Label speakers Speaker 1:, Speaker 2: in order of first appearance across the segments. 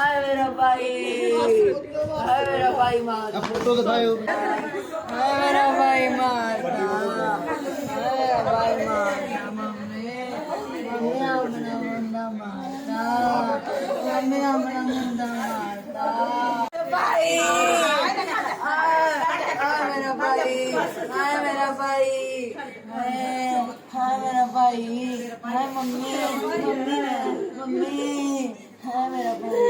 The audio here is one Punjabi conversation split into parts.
Speaker 1: ਹਾਏ ਮੇਰਾ ਭਾਈ ਹਾਏ ਮੇਰਾ ਭਾਈ ਮਾਰ
Speaker 2: ਆ ਫੋਟੋ ਦਿਖਾਇਓ।
Speaker 1: ਹਾਏ ਮੇਰਾ ਭਾਈ ਮਾਰਦਾ ਹਾਏ ਮੇਰਾ ਭਾਈ ਮਾਰਦਾ ਮੰਮੀ ਆਪਣਾ ਮੁੰਡਾ ਮਾਰਦਾ ਮੰਮੀ ਆਪਣਾ ਮੁੰਡਾ ਮਾਰਦਾ ਭਾਈ ਹਾਏ ਮੇਰਾ ਭਾਈ ਹਾਏ ਮੇਰਾ ਭਾਈ ਹਾਏ ਮੇਰਾ ਭਾਈ ਹਾਏ ਮੰਮੀ ਮੰਮੀ ਮੰਮੀ ਹਾਏ ਮੇਰਾ ਭਾਈ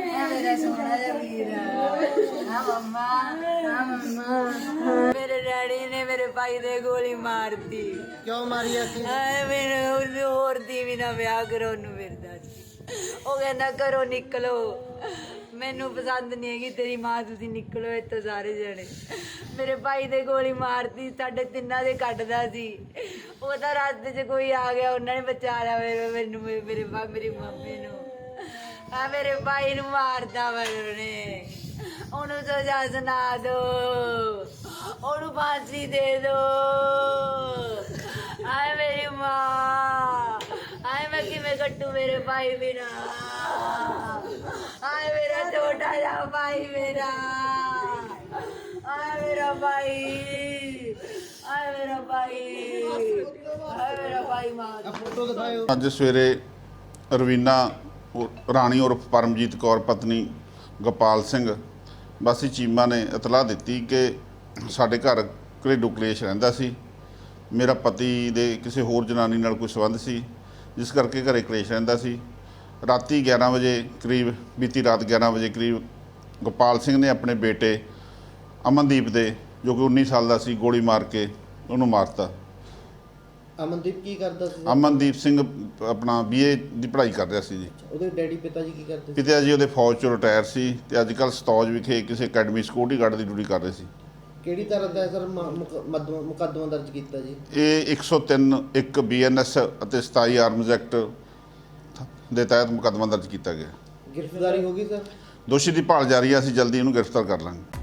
Speaker 1: ਮੇਰਾ ਸੋਹਣਾ ਜਿਹਾ ਵੀਰ ਹਾਂ ਮੰਮਾ ਹਾਂ ਮੰਮਾ। ਮੇਰੇ ਡੈਡੀ ਨੇ ਮੇਰੇ ਭਾਈ ਦੇ ਗੋਲੀ ਮਾਰਤੀ।
Speaker 2: ਕਿਉਂ ਮਾਰੀ ਅਸੀਂ
Speaker 1: ਮੇਰੇ ਉਹਨੂੰ ਹੋਰ ਦੀ ਵੀ ਨਾ ਵਿਆਹ ਕਰੋ ਨੂੰ ਫਿਰਦਾ ਸੀ। ਉਹ ਕਹਿੰਦਾ ਘਰੋਂ ਨਿਕਲੋ। ਮੈਨੂੰ ਪਸੰਦ ਨਹੀਂ ਹੈਗੀ ਤੇਰੀ ਮਾਂ ਤੁਸੀਂ ਨਿਕਲੋ ਇੱਥੋਂ ਸਾਰੇ ਜਣੇ। ਮੇਰੇ ਭਾਈ ਦੇ ਗੋਲੀ ਮਾਰਤੀ ਸਾਡੇ ਤਿੰਨਾਂ ਦੇ ਕੱਟਦਾ ਸੀ। ਉਹ ਤਾਂ ਰਸਤੇ 'ਚ ਕੋਈ ਆ ਗਿਆ ਉਹਨਾਂ ਨੇ ਬਚਾ ਲਿਆ ਮੈਨੂੰ ਮੇਰੇ ਮੇਰੀ ਮੰਮੀ ਨੂੰ। ਆ ਮੇਰੇ ਭਾਈ ਨੂੰ ਮਾਰਦਾ ਵਾ ਉਹਨੇ ਉਹਨੂੰ ਸਜ਼ਾ ਸੁਣਾ ਦੋ। ਉਹਨੂੰ ਫਾਂਸੀ ਦੇ ਦੋ। ਆਏ ਮੇਰੀ ਮਾਂ। ਆਏ ਮੈਂ ਕਿਵੇਂ ਕੱਟੂ ਮੇਰੇ ਭਾਈ ਬਿਨਾ। ਆਏ ਮੇਰਾ ਛੋਟਾ ਜਿਹਾ ਭਾਈ ਮੇਰਾ। ਆਏ ਮੇਰਾ ਭਾਈ। ਆਏ ਮੇਰਾ ਭਾਈ। ਆਏ ਮੇਰਾ ਭਾਈ ਮਾਰ
Speaker 2: ਆ
Speaker 3: ਅੱਜ ਸਵੇਰੇ ਰਵੀਨਾ ਰਾਣੀ ਉਰਫ ਪਰਮਜੀਤ ਕੌਰ, ਪਤਨੀ ਗੋਪਾਲ ਸਿੰਘ। ਵਾਸੀ ਚੀਮਾ ਨੇ ਇਤਲਾਹ ਦਿੱਤੀ ਕਿ ਸਾਡੇ ਘਰ ਘਰੇਲੂ ਕਲੇਸ਼ ਰਹਿੰਦਾ ਸੀ। ਮੇਰਾ ਪਤੀ ਦੇ ਕਿਸੇ ਹੋਰ ਜਨਾਨੀ ਨਾਲ ਕੋਈ ਸੰਬੰਧ ਸੀ, ਜਿਸ ਕਰਕੇ ਘਰੇ ਕਲੇਸ਼ ਰਹਿੰਦਾ ਸੀ। ਰਾਤੀ 11 ਵਜੇ ਕਰੀਬ, ਬੀਤੀ ਰਾਤ 11 ਵਜੇ ਕਰੀਬ ਗੋਪਾਲ ਸਿੰਘ ਨੇ ਆਪਣੇ ਬੇਟੇ ਅਮਨਦੀਪ ਦੇ, ਜੋ ਕਿ 19 ਸਾਲ ਦਾ ਸੀ, ਗੋਲੀ ਮਾਰ ਕੇ ਉਹਨੂੰ ਮਾਰਤਾ।
Speaker 2: ਅਮਨਦੀਪ ਕੀ ਕਰਦਾ ਸੀ?
Speaker 3: ਅਮਨਦੀਪ ਸਿੰਘ ਆਪਣਾ ਬੀਏ ਦੀ ਪੜ੍ਹਾਈ ਕਰ ਰਿਹਾ ਸੀ ਜੀ।
Speaker 2: ਉਹਦੇ ਡੈਡੀ ਪਿਤਾ ਜੀ ਕੀ ਕਰਦੇ ਸੀ?
Speaker 3: ਪਿਤਾ ਜੀ ਉਹਦੇ ਫੌਜ ਚੋਂ ਰਿਟਾਇਰ ਸੀ ਤੇ ਅੱਜ ਕੱਲ੍ਹ ਸਤੌਜ ਵਿਖੇ ਕਿਸੇ ਅਕੈਡਮੀ ਸਿਕਿਉਰਿਟੀ ਗਾਰਡ ਦੀ ਡਿਊਟੀ ਕਰ ਰਹੇ ਸੀ।
Speaker 2: ਕਿਹੜੀ ਤਰ੍ਹਾਂ ਦਾ ਸਰ ਮੁਕੱਦਮਾ ਦਰਜ ਕੀਤਾ ਜੀ?
Speaker 3: ਇਹ 103 ਇੱਕ ਬੀਐਨਐਸ ਅਤੇ 27 ਆਰਮਜ਼ ਐਕਟ ਦੇ ਤਹਿਤ ਮੁਕੱਦਮਾ ਦਰਜ ਕੀਤਾ ਗਿਆ।
Speaker 2: ਗ੍ਰਿਫਤਾਰੀ ਹੋ ਗਈ ਸਰ?
Speaker 3: ਦੋਸ਼ੀ ਦੀ ਭਾਲ ਜਾਰੀ ਹੈ ਅਸੀਂ ਜਲਦੀ ਇਹਨੂੰ ਗ੍ਰਿਫਤਾਰ ਕਰ ਲਾਂਗੇ।